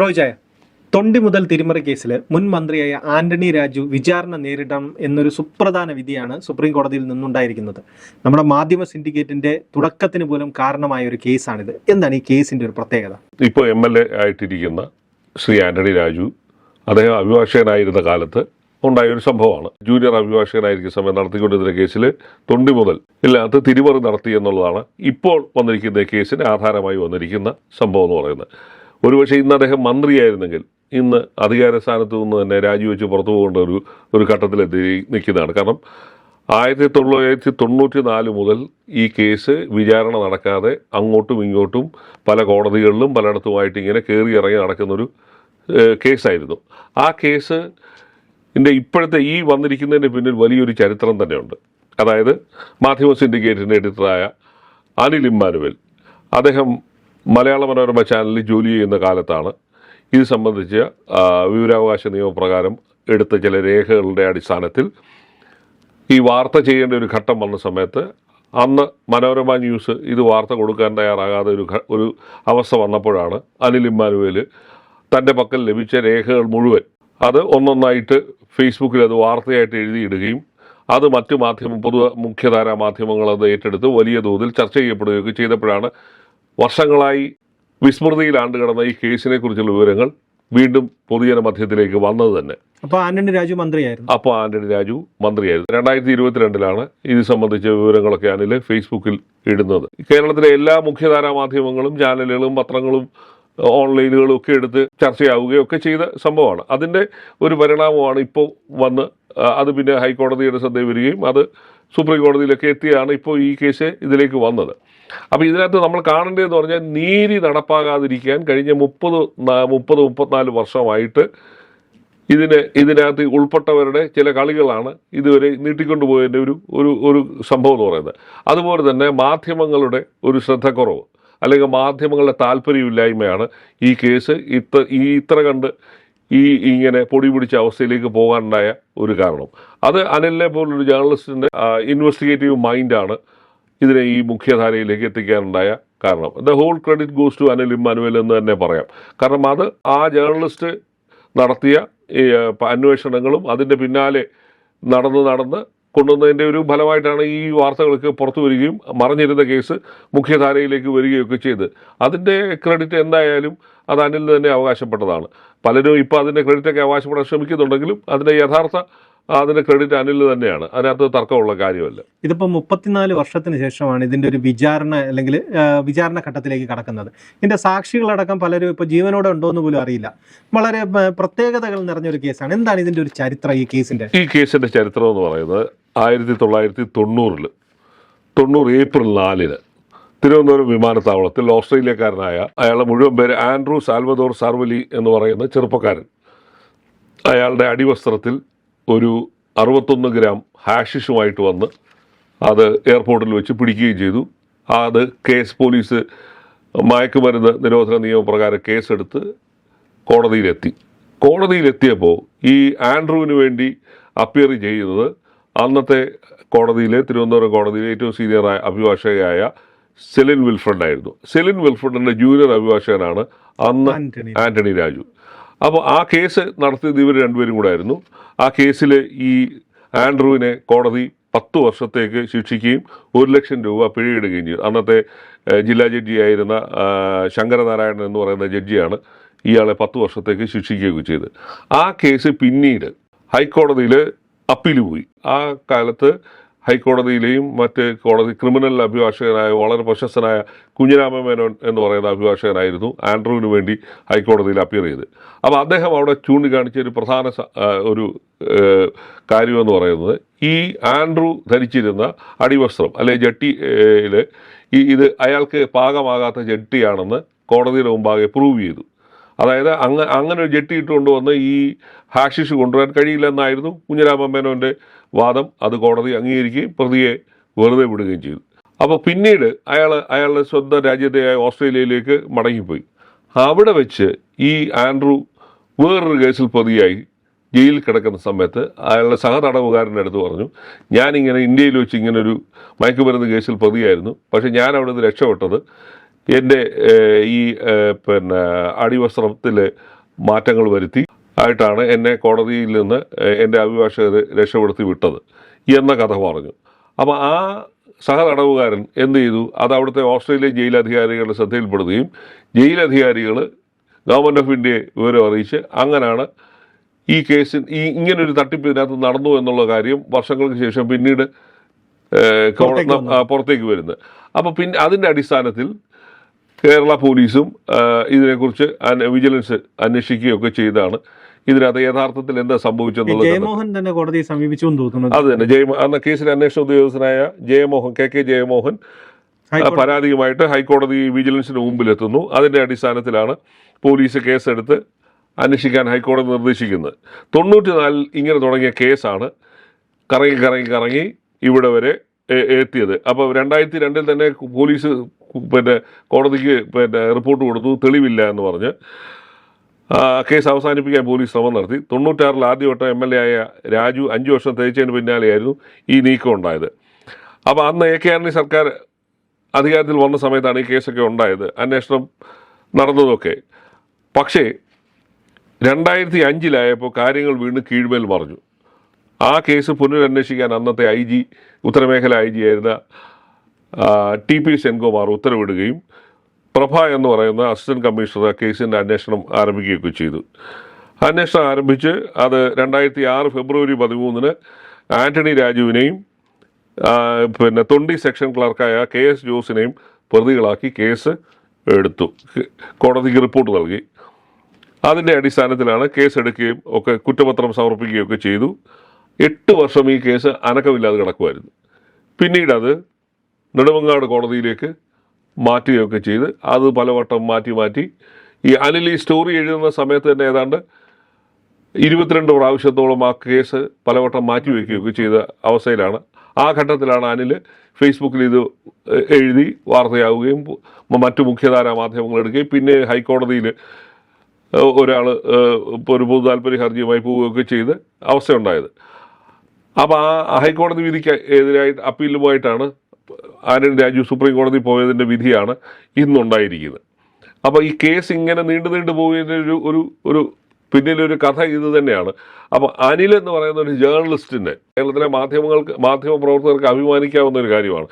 റോയ്ജായ തൊണ്ടി മുതൽ തിരിമറി കേസിൽ മുൻ മന്ത്രിയായ ആന്റണി രാജു വിചാരണ നേരിടണം എന്നൊരു സുപ്രധാന വിധിയാണ് സുപ്രീം കോടതിയിൽ നിന്നുണ്ടായിരിക്കുന്നത്. നമ്മുടെ മാധ്യമ സിൻഡിക്കേറ്റിന്റെ തുടക്കത്തിന് പോലും കാരണമായ ഒരു കേസാണിത്. എന്താണ് ഈ കേസിന്റെ ഒരു പ്രത്യേകത? ഇപ്പോൾ എം എൽ എ ആയിട്ടിരിക്കുന്ന ശ്രീ ആന്റണി രാജു അദ്ദേഹം അഭിഭാഷകനായിരുന്ന കാലത്ത് ഉണ്ടായ ഒരു സംഭവമാണ്. ജൂനിയർ അഭിഭാഷകനായിരിക്കുന്ന സമയം നടത്തിക്കൊണ്ടിരുന്ന കേസിൽ തൊണ്ടി മുതൽ ഇല്ലാത്ത തിരിമറി നടത്തി എന്നുള്ളതാണ് ഇപ്പോൾ വന്നിരിക്കുന്ന കേസിന് ആധാരമായി വന്നിരിക്കുന്ന സംഭവം എന്ന് പറയുന്നത്. ഒരുപക്ഷെ ഇന്ന് അദ്ദേഹം മന്ത്രിയായിരുന്നെങ്കിൽ ഇന്ന് അധികാര സ്ഥാനത്ത് നിന്ന് തന്നെ രാജിവെച്ച് പുറത്തു പോകേണ്ട ഒരു ഒരു ഘട്ടത്തിലെത്തി നിൽക്കുന്നതാണ്. കാരണം ആയിരത്തി തൊള്ളായിരത്തി തൊണ്ണൂറ്റി നാല് മുതൽ ഈ കേസ് വിചാരണ നടക്കാതെ അങ്ങോട്ടും ഇങ്ങോട്ടും പല കോടതികളിലും പലയിടത്തുമായിട്ട് ഇങ്ങനെ കയറി ഇറങ്ങി നടക്കുന്നൊരു കേസായിരുന്നു. ആ കേസ് ഇതിന്റെ ഇപ്പോഴത്തെ ഈ വന്നിരിക്കുന്നതിന്റെ പിന്നിൽ വലിയൊരു ചരിത്രം തന്നെയുണ്ട്. അതായത് മാധ്യമ സിൻഡിക്കേറ്റിന്റെ എഡിറ്ററായ അനിൽ ഇമ്മാനുവൽ അദ്ദേഹം മലയാള മനോരമ ചാനലിൽ ജോലി ചെയ്യുന്ന കാലത്താണ് ഇത് സംബന്ധിച്ച് വിവരാവകാശ നിയമപ്രകാരം എടുത്ത ചില രേഖകളുടെ അടിസ്ഥാനത്തിൽ ഈ വാർത്ത ചെയ്യേണ്ട ഒരു ഘട്ടം വന്ന സമയത്ത് അന്ന് മനോരമ ന്യൂസ് ഇത് വാർത്ത കൊടുക്കാൻ തയ്യാറാകാതെ ഒരു ഒരു അവസ്ഥ വന്നപ്പോഴാണ് അനിൽ ഇമ്മാനുവേൽ തന്റെ പക്കൽ ലഭിച്ച രേഖകൾ മുഴുവൻ അത് ഒന്നൊന്നായിട്ട് ഫേസ്ബുക്കിൽ അത് വാർത്തയായിട്ട് എഴുതിയിടുകയും അത് മറ്റു മാധ്യമ പൊതു മുഖ്യധാരാ മാധ്യമങ്ങൾ അത് ഏറ്റെടുത്ത് വലിയ തോതിൽ ചർച്ച ചെയ്യപ്പെടുകയൊക്കെ ചെയ്തപ്പോഴാണ് വർഷങ്ങളായി വിസ്മൃതിയിൽ ആണ്ട് കിടന്ന ഈ കേസിനെ കുറിച്ചുള്ള വിവരങ്ങൾ വീണ്ടും പൊതുജന മധ്യത്തിലേക്ക് വന്നത് തന്നെ. അപ്പോൾ ആന്റണി രാജു മന്ത്രിയായിരുന്നു. അപ്പോൾ ആന്റണി രാജു മന്ത്രിയായിരുന്നു. രണ്ടായിരത്തി ഇരുപത്തിരണ്ടിലാണ് ഇത് സംബന്ധിച്ച വിവരങ്ങളൊക്കെ അനിൽ ഫേസ്ബുക്കിൽ ഇടുന്നത്. കേരളത്തിലെ എല്ലാ മുഖ്യധാരാ മാധ്യമങ്ങളും ചാനലുകളും പത്രങ്ങളും ഓൺലൈനുകളും ഒക്കെ എടുത്ത് ചർച്ചയാവുകയൊക്കെ ചെയ്ത സംഭവമാണ്. അതിന്റെ ഒരു പരിണാമമാണ് ഇപ്പോൾ വന്ന് അത് പിന്നെ ഹൈക്കോടതിയുടെ ശ്രദ്ധയിൽ വരികയും അത് സുപ്രീം കോടതിയിലൊക്കെ എത്തിയാണ് ഇപ്പോൾ ഈ കേസ് ഇതിലേക്ക് വന്നത്. അപ്പോൾ ഇതിനകത്ത് നമ്മൾ കാണേണ്ടതെന്ന് പറഞ്ഞാൽ നീതി നടപ്പാകാതിരിക്കാൻ കഴിഞ്ഞ മുപ്പത് മുപ്പത് മുപ്പത്തിനാല് വർഷമായിട്ട് ഇതിന് ഇതിനകത്ത് ഉൾപ്പെട്ടവരുടെ ചില കളികളാണ് ഇതുവരെ നീട്ടിക്കൊണ്ടുപോയതിന്റെ ഒരു ഒരു ഒരു സംഭവം എന്ന് പറയുന്നത്. അതുപോലെ തന്നെ മാധ്യമങ്ങളുടെ ഒരു ശ്രദ്ധക്കുറവ് അല്ലെങ്കിൽ മാധ്യമങ്ങളുടെ താല്പര്യമില്ലായ്മയാണ് ഈ കേസ്. ഇത്ര ഈ ഇത്ര കണ്ട് ഈ ഇങ്ങനെ പൊടി പിടിച്ച അവസ്ഥയിലേക്ക് പോകാനുണ്ടായ ഒരു കാരണം. അത് അനിലിനെ പോലൊരു ജേർണലിസ്റ്റിന്റെ ഇൻവെസ്റ്റിഗേറ്റീവ് മൈൻഡാണ് ഇതിനെ ഈ മുഖ്യധാരയിലേക്ക് എത്തിക്കാനുണ്ടായ കാരണം. The whole credit goes to Anil Immanuel എന്ന് തന്നെ പറയാം. കാരണം അത് ആ ജേർണലിസ്റ്റ് നടത്തിയ അന്വേഷണങ്ങളും അതിന്റെ പിന്നാലെ നടന്ന് നടന്ന് കൊണ്ടുവന്നതിന്റെ ഒരു ഫലമായിട്ടാണ് ഈ വാർത്തകൾക്ക് പുറത്തു വരികയും മറിഞ്ഞിരുന്ന കേസ് മുഖ്യധാരയിലേക്ക് വരികയൊക്കെ ചെയ്ത്. അതിന്റെ ക്രെഡിറ്റ് എന്തായാലും അത് അനിൽ തന്നെ അവകാശപ്പെട്ടതാണ്. പലരും ഇപ്പോൾ അതിന്റെ ക്രെഡിറ്റൊക്കെ അവകാശപ്പെടാൻ ശ്രമിക്കുന്നുണ്ടെങ്കിലും അതിന്റെ യഥാർത്ഥ അതിന്റെ ക്രെഡിറ്റ് അനിൽ തന്നെയാണ്. അതിനകത്ത് തർക്കമുള്ള കാര്യമല്ല. ഇതിപ്പോൾ മുപ്പത്തിനാല് വർഷത്തിന് ശേഷമാണ് ഇതിന്റെ ഒരു വിചാരണ അല്ലെങ്കിൽ വിചാരണ ഘട്ടത്തിലേക്ക് കടക്കുന്നത്. ഇതിന്റെ സാക്ഷികളടക്കം പലരും ഇപ്പോൾ ജീവനോടെ ഉണ്ടോ എന്ന് പോലും അറിയില്ല. വളരെ പ്രത്യേകതകൾ നിറഞ്ഞൊരു കേസാണ്. എന്താണ് ഇതിന്റെ ഒരു ചരിത്രം ഈ കേസിന്റെ ഈ കേസിന്റെ ചരിത്രം എന്ന് പറയുന്നത് ആയിരത്തി തൊള്ളായിരത്തി തൊണ്ണൂറിൽ തൊണ്ണൂറ് ഏപ്രിൽ നാലിന് തിരുവനന്തപുരം വിമാനത്താവളത്തിൽ ഓസ്ട്രേലിയക്കാരനായ അയാളുടെ മുഴുവൻ പേര് ആൻഡ്രൂ സാൽവദോർ സാർവലി എന്ന് പറയുന്ന ചെറുപ്പക്കാരൻ. അയാളുടെ അടിവസ്ത്രത്തിൽ ഒരു അറുപത്തൊന്ന് ഗ്രാം ഹാഷിഷുമായിട്ട് വന്ന് അത് എയർപോർട്ടിൽ വെച്ച് പിടിക്കുകയും ചെയ്തു. അത് കേസ് പോലീസ് മയക്കുമരുന്ന് നിരോധന നിയമപ്രകാരം കേസെടുത്ത് കോടതിയിലെത്തി. കോടതിയിലെത്തിയപ്പോൾ ഈ ആൻഡ്രൂവിന് വേണ്ടി അപ്പിയർ ചെയ്യുന്നത് അന്നത്തെ കോടതിയിലെ തിരുവനന്തപുരം കോടതിയിലെ ഏറ്റവും സീനിയറായ അഭിഭാഷകയായ സെലിൻ വിൽഫ്രഡ് ആയിരുന്നു. സെലിൻ വിൽഫ്രഡിന്റെ ജൂനിയർ അഭിഭാഷകനാണ് അന്ന് ആന്റണി. രാജു. അപ്പോൾ ആ കേസ് നടത്തിയത് ഇവർ രണ്ടുപേരും കൂടെ ആയിരുന്നു ആ കേസിൽ ഈ ആൻഡ്രൂവിനെ കോടതി പത്ത് വർഷത്തേക്ക് ശിക്ഷിക്കുകയും ഒരു ലക്ഷം രൂപ പിഴയിടുകയും ചെയ്തു. അന്നത്തെ ജില്ലാ ജഡ്ജിയായിരുന്ന ആയിരുന്ന ശങ്കരനാരായണൻ എന്ന് പറയുന്ന ജഡ്ജിയാണ് ഇയാളെ പത്ത് വർഷത്തേക്ക് ശിക്ഷിക്കുകയൊക്കെ ചെയ്തത്. ആ കേസ് പിന്നീട് ഹൈക്കോടതിയിൽ അപ്പീൽ പോയി. ആ കാലത്ത് ഹൈക്കോടതിയിലെയും മറ്റ് കോടതി ക്രിമിനൽ അഭിഭാഷകനായ വളരെ പ്രശസ്തനായ കുഞ്ഞിരാമ മേനോൻ എന്ന് പറയുന്ന അഭിഭാഷകനായിരുന്നു ആൻഡ്രൂവിന് വേണ്ടി ഹൈക്കോടതിയിൽ അപ്പിയർ ചെയ്ത് അപ്പോൾ അദ്ദേഹം അവിടെ ചൂണ്ടിക്കാണിച്ച ഒരു പ്രധാന ഒരു കാര്യമെന്ന് പറയുന്നത് ഈ ആൻഡ്രൂ ധരിച്ചിരുന്ന അടിവസ്ത്രം അല്ലെ ജട്ടിയിൽ ഈ ഇത് അയാൾക്ക് പാകമാകാത്ത ജട്ടിയാണെന്ന് കോടതിയുടെ മുമ്പാകെ പ്രൂവ് ചെയ്തു. അതായത് അങ്ങ അങ്ങനെ ഒരു ജെട്ടി ഇട്ടുകൊണ്ട് വന്ന് ഈ ഹാഷിഷ് കൊണ്ടുവരാൻ കഴിയില്ലെന്നായിരുന്നു കുഞ്ഞിരാമ മേനോന്റെ വാദം. അത് കോടതി അംഗീകരിക്കുകയും പ്രതിയെ വെറുതെ വിടുകയും ചെയ്തു. അപ്പോൾ പിന്നീട് അയാൾ അയാളുടെ സ്വന്തം രാജ്യത്തെയായ ഓസ്ട്രേലിയയിലേക്ക് മടങ്ങിപ്പോയി. അവിടെ വെച്ച് ഈ ആൻഡ്രൂ വേറൊരു കേസിൽ പ്രതിയായി ജയിലിൽ കിടക്കുന്ന സമയത്ത് അയാളുടെ സഹതടവുകാരന്റെ അടുത്ത് പറഞ്ഞു ഞാനിങ്ങനെ ഇന്ത്യയിൽ വെച്ച് ഇങ്ങനൊരു മയക്കുമരുന്ന് കേസിൽ പ്രതിയായിരുന്നു. പക്ഷേ ഞാൻ അവിടെ നിന്ന് രക്ഷപ്പെട്ടത് എന്റെ ഈ പിന്നെ അടിവസ്ത്രത്തിൽ മാറ്റങ്ങൾ വരുത്തി ആയിട്ടാണ് എന്നെ കോടതിയിൽ നിന്ന് എന്റെ എന്റെ അഭിഭാഷകർ രക്ഷപ്പെടുത്തി വിട്ടത് എന്ന കഥ പറഞ്ഞു. അപ്പോൾ ആ സഹതടവുകാരൻ എന്ത് ചെയ്തു? അത് അവിടുത്തെ ഓസ്ട്രേലിയൻ ജയിലധികാരികളുടെ ശ്രദ്ധയിൽപ്പെടുകയും ജയിലധികാരികൾ ഗവൺമെന്റ് ഓഫ് ഇന്ത്യയെ വിവരം അറിയിച്ച് അങ്ങനെയാണ് ഈ കേസിൽ ഈ ഇങ്ങനൊരു തട്ടിപ്പ് ഇതിനകത്ത് നടന്നു എന്നുള്ള കാര്യം വർഷങ്ങൾക്ക് ശേഷം പിന്നീട് പുറത്തേക്ക് വരുന്നത്. അപ്പോൾ പിന്നെ അതിന്റെ അടിസ്ഥാനത്തിൽ കേരള പോലീസും ഇതിനെക്കുറിച്ച് വിജിലൻസ് അന്വേഷിക്കുകയൊക്കെ ചെയ്താണ് ഇതിനകത്ത് യഥാർത്ഥത്തിൽ എന്താ സംഭവിച്ചെന്നുള്ളത് ജയമോഹൻ തന്നെ കോടതിയെ സമീപിച്ചു തോന്നുന്നു. അത് തന്നെ. ജയമോ അന്ന് കേസിലെ അന്വേഷണ ഉദ്യോഗസ്ഥനായ ജയമോഹൻ കെ കെ ജയമോഹൻ പരാതിയുമായിട്ട് ഹൈക്കോടതി വിജിലൻസിന് മുമ്പിലെത്തുന്നു. അതിന്റെ അടിസ്ഥാനത്തിലാണ് പോലീസ് കേസെടുത്ത് അന്വേഷിക്കാൻ ഹൈക്കോടതി നിർദ്ദേശിക്കുന്നത്. തൊണ്ണൂറ്റിനാലിൽ ഇങ്ങനെ തുടങ്ങിയ കേസാണ് കറങ്ങി കറങ്ങി കറങ്ങി ഇവിടെ വരെ എത്തിയത്. അപ്പോൾ രണ്ടായിരത്തി രണ്ടിൽ തന്നെ പോലീസ് പിന്നെ കോടതിക്ക് പിന്നെ റിപ്പോർട്ട് കൊടുത്തു. തെളിവില്ല എന്ന് പറഞ്ഞ് കേസ് അവസാനിപ്പിക്കാൻ പോലീസ് ശ്രമം നടത്തി. തൊണ്ണൂറ്റാറിൽ ആദ്യവട്ടം എം എൽ എ ആയ രാജു അഞ്ച് വർഷം തേച്ചതിന് പിന്നാലെയായിരുന്നു ഈ നീക്കം ഉണ്ടായത്. അപ്പോൾ അന്ന് എ കെ ആന്റണി സർക്കാർ അധികാരത്തിൽ വന്ന സമയത്താണ് ഈ കേസൊക്കെ ഉണ്ടായത്. അന്വേഷണം നടന്നതൊക്കെ. പക്ഷേ രണ്ടായിരത്തി അഞ്ചിലായപ്പോൾ കാര്യങ്ങൾ വീണ്ടും കീഴ്മേൽ മറിഞ്ഞു. ആ കേസ് പുനരന്വേഷിക്കാൻ അന്നത്തെ ഐ ജി ഉത്തരമേഖല ഐ ജി ആയിരുന്ന ടി പി സെൻകുമാർ ഉത്തരവിടുകയും പ്രഭ എന്ന് പറയുന്ന അസിസ്റ്റന്റ് കമ്മീഷണർ കേസിന്റെ അന്വേഷണം ആരംഭിക്കുകയൊക്കെ ചെയ്തു. അന്വേഷണം ആരംഭിച്ച് അത് രണ്ടായിരത്തി ആറ് ഫെബ്രുവരി പതിമൂന്നിന് ആന്റണി രാജുവിനെയും പിന്നെ തൊണ്ടി സെക്ഷൻ ക്ലർക്കായ കെ എസ് ജോസിനെയും പ്രതികളാക്കി കേസ് എടുത്തു. കോടതിക്ക് റിപ്പോർട്ട് നൽകി. അതിന്റെ അടിസ്ഥാനത്തിലാണ് കേസ് എടുക്കുകയും ഒക്കെ കുറ്റപത്രം സമർപ്പിക്കുകയൊക്കെ ചെയ്തു. എട്ട് വർഷം ഈ കേസ് അനക്കമില്ലാതെ കിടക്കുമായിരുന്നു. പിന്നീട് അത് നെടുമങ്ങാട് കോടതിയിലേക്ക് മാറ്റുകയൊക്കെ ചെയ്ത് അത് പലവട്ടം മാറ്റി മാറ്റി ഈ അനിൽ ഈ സ്റ്റോറി എഴുതുന്ന സമയത്ത് തന്നെ ഏതാണ്ട് ഇരുപത്തിരണ്ട് പ്രാവശ്യത്തോളം ആ കേസ് പലവട്ടം മാറ്റി വയ്ക്കുകയൊക്കെ ചെയ്ത അവസ്ഥയിലാണ്. ആ ഘട്ടത്തിലാണ് അനിൽ ഫേസ്ബുക്കിൽ ഇത് എഴുതി വാർത്തയാവുകയും മറ്റു മുഖ്യധാരാ മാധ്യമങ്ങൾ എടുക്കുകയും പിന്നെ ഹൈക്കോടതിയിൽ ഒരാൾ ഒരു പൊതു താല്പര്യ ഹർജിയുമായി പോവുകയൊക്കെ ചെയ്ത് അവസ്ഥയുണ്ടായത്. അപ്പോൾ ആ ഹൈക്കോടതി വിധിക്ക് എതിരായിട്ട് അപ്പീലുമായിട്ടാണ് ആന്റണി രാജു സുപ്രീം കോടതി പോയതിന്റെ വിധിയാണ് ഇന്നുണ്ടായിരിക്കുന്നത്. അപ്പോൾ ഈ കേസ് ഇങ്ങനെ നീണ്ടു നീണ്ടു പോയതിന്റെ ഒരു ഒരു ഒരു പിന്നിലൊരു കഥ ഇത് തന്നെയാണ്. അപ്പോൾ അനിൽ എന്ന് പറയുന്ന ഒരു ജേർണലിസ്റ്റിന്റെ കേരളത്തിലെ മാധ്യമങ്ങൾക്ക് മാധ്യമ പ്രവർത്തകർക്ക് അഭിമാനിക്കാവുന്ന ഒരു കാര്യമാണ്.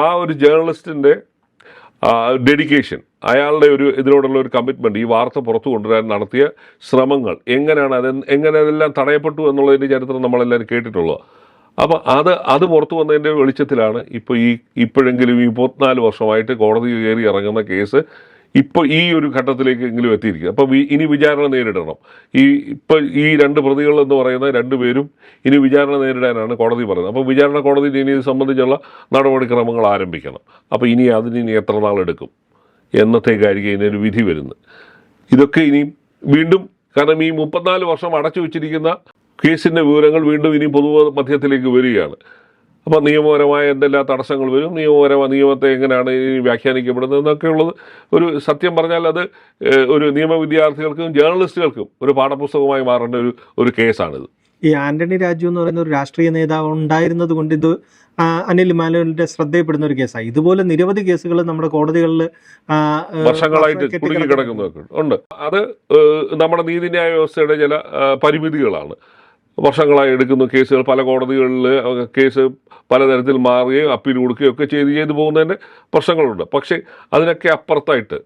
ആ ഒരു ജേർണലിസ്റ്റിന്റെ ഡെഡിക്കേഷൻ അയാളുടെ ഒരു ഇതിനോടുള്ള ഒരു കമ്മിറ്റ്മെന്റ് ഈ വാർത്ത പുറത്തു കൊണ്ടുവരാൻ നടത്തിയ ശ്രമങ്ങൾ. എങ്ങനെയാണ് അത് എങ്ങനെ അതെല്ലാം തടയപ്പെട്ടു എന്നുള്ളതിന്റെ ചരിത്രം നമ്മളെല്ലാവരും കേട്ടിട്ടുള്ളത്. അപ്പോൾ അത് അത് പുറത്തു വന്നതിന്റെ വെളിച്ചത്തിലാണ് ഇപ്പോൾ ഈ ഇപ്പോഴെങ്കിലും ഈ മുപ്പത്തിനാല് വർഷമായിട്ട് കോടതി കയറി ഇറങ്ങുന്ന കേസ് ഇപ്പോൾ ഈ ഒരു ഘട്ടത്തിലേക്ക് എങ്കിലും എത്തിയിരിക്കുക. അപ്പോൾ ഇനി വിചാരണ നേരിടണം. ഈ ഇപ്പോൾ ഈ രണ്ട് പ്രതികൾ എന്ന് പറയുന്ന രണ്ടുപേരും ഇനി വിചാരണ നേരിടാനാണ് കോടതി പറയുന്നത്. അപ്പോൾ വിചാരണ കോടതി ഇനി ഇത് സംബന്ധിച്ചുള്ള നടപടിക്രമങ്ങൾ ആരംഭിക്കണം. അപ്പോൾ ഇനി അതിന് ഇനി എത്ര നാളെടുക്കും എന്നത്തേക്കായിരിക്കും ഇതിനൊരു വിധി വരുന്നത്. ഇതൊക്കെ ഇനിയും വീണ്ടും കാരണം ഈ മുപ്പത്തിനാല് വർഷം അടച്ചു വെച്ചിരിക്കുന്ന കേസിന്റെ വിവരങ്ങൾ വീണ്ടും ഇനി പൊതുമധ്യത്തിലേക്ക് വരികയാണ്. അപ്പോൾ നിയമപരമായ എന്തെല്ലാം തടസ്സങ്ങൾ വരും? നിയമപരമായ നിയമത്തെ എങ്ങനെയാണ് വ്യാഖ്യാനിക്കപ്പെടുന്നത് എന്നൊക്കെയുള്ളത് ഒരു സത്യം പറഞ്ഞാൽ അത് ഒരു നിയമ വിദ്യാർത്ഥികൾക്കും ജേർണലിസ്റ്റുകൾക്കും ഒരു പാഠപുസ്തകമായി മാറേണ്ട ഒരു ഒരു കേസാണിത്. ഈ ആന്റണി രാജു എന്ന് പറയുന്ന ഒരു രാഷ്ട്രീയ നേതാവ് ഉണ്ടായിരുന്നത് കൊണ്ട് ഇത് അനിൽ മാലുവിന്റെ ശ്രദ്ധയിൽപ്പെടുന്ന ഒരു കേസാണ് ഇതുപോലെ നിരവധി കേസുകൾ നമ്മുടെ കോടതികളിൽ വർഷങ്ങളായിട്ട്. കുടുങ്ങി കിടക്കുന്നതൊക്കെ ഉണ്ട്. അത് നമ്മുടെ നീതിന്യായ വ്യവസ്ഥയുടെ ചില പരിമിതികളാണ്. വർഷങ്ങളായി എടുക്കുന്ന കേസുകൾ പല കോടതികളിൽ കേസ് പലതരത്തിൽ മാറുകയും അപ്പീൽ കൊടുക്കുകയും ഒക്കെ ചെയ്ത് ചെയ്തു പോകുന്നതിന്റെ പ്രശ്നങ്ങളുണ്ട്. പക്ഷേ അതിനൊക്കെ അപ്പുറത്തായിട്ട്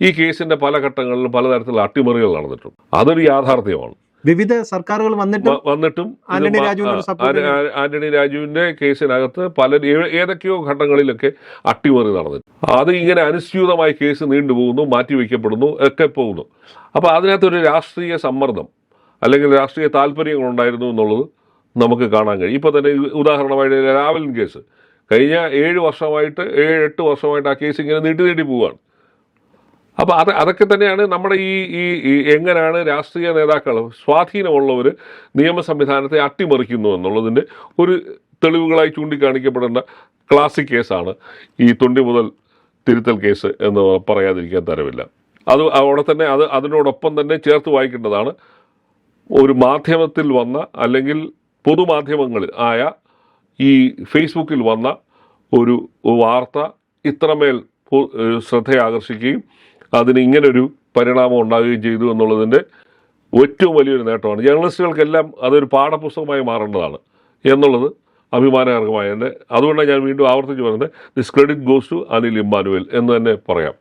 ഈ കേസിന്റെ പല ഘട്ടങ്ങളിലും പലതരത്തിലുള്ള അട്ടിമറികൾ നടന്നിട്ടുണ്ട്. അതൊരു യാഥാർത്ഥ്യമാണ്. വിവിധ സർക്കാരുകൾ വന്നിട്ടും വന്നിട്ടും ആന്റണി രാജുവിന്റെ കേസിനകത്ത് പല ഏതൊക്കെയോ ഘട്ടങ്ങളിലൊക്കെ അട്ടിമറി നടന്നു അത് ഇങ്ങനെ അനുസ്യൂതമായി കേസ് നീണ്ടുപോകുന്നു മാറ്റിവെക്കപ്പെടുന്നു ഒക്കെ പോകുന്നു. അപ്പോൾ അതിനകത്തൊരു രാഷ്ട്രീയ സമ്മർദ്ദം അല്ലെങ്കിൽ രാഷ്ട്രീയ താല്പര്യങ്ങൾ ഉണ്ടായിരുന്നു എന്നുള്ളത് നമുക്ക് കാണാൻ കഴിയും. ഇപ്പോൾ തന്നെ ഉദാഹരണമായിട്ട് രാവലിൻ കേസ്. കഴിഞ്ഞ ഏഴ് വർഷമായിട്ട് ഏഴ് എട്ട് വർഷമായിട്ട് ആ കേസ് ഇങ്ങനെ നീട്ടി നീട്ടി പോവുകയാണ് അപ്പോൾ അത് അതൊക്കെ തന്നെയാണ് നമ്മുടെ ഈ ഈ എങ്ങനെയാണ് രാഷ്ട്രീയ നേതാക്കൾ സ്വാധീനമുള്ളവർ നിയമ സംവിധാനത്തെ അട്ടിമറിക്കുന്നു എന്നുള്ളതിന്റെ ഒരു തെളിവുകളായി ചൂണ്ടിക്കാണിക്കപ്പെടേണ്ട ക്ലാസിക് കേസാണ് ഈ തൊണ്ടി മുതൽ തിരുത്തൽ കേസ് എന്ന് പറയാതിരിക്കാൻ തരവില്ല അത് അവിടെ തന്നെ അത് അതിനോടൊപ്പം തന്നെ ചേർത്ത് വായിക്കേണ്ടതാണ് ഒരു മാധ്യമത്തിൽ വന്ന അല്ലെങ്കിൽ പൊതുമാധ്യമങ്ങളിൽ ആയ ഈ ഫേസ്ബുക്കിൽ വന്ന ഒരു വാർത്ത ഇത്രമേൽ ശ്രദ്ധയാകർഷിക്കുകയും അതിന് ഇങ്ങനൊരു പരിണാമം ഉണ്ടാകുകയും ചെയ്തു എന്നുള്ളതിന്റെ ഏറ്റവും വലിയൊരു നേട്ടമാണ്. ജേർണലിസ്റ്റുകൾക്കെല്ലാം അതൊരു പാഠപുസ്തകമായി മാറേണ്ടതാണ് എന്നുള്ളത് അഭിമാനകരമായ എന്റെ അതുകൊണ്ടാണ് ഞാൻ വീണ്ടും ആവർത്തിച്ച് പറയുന്നത്. This credit goes to Anil Immanuel എന്ന് തന്നെ പറയാം.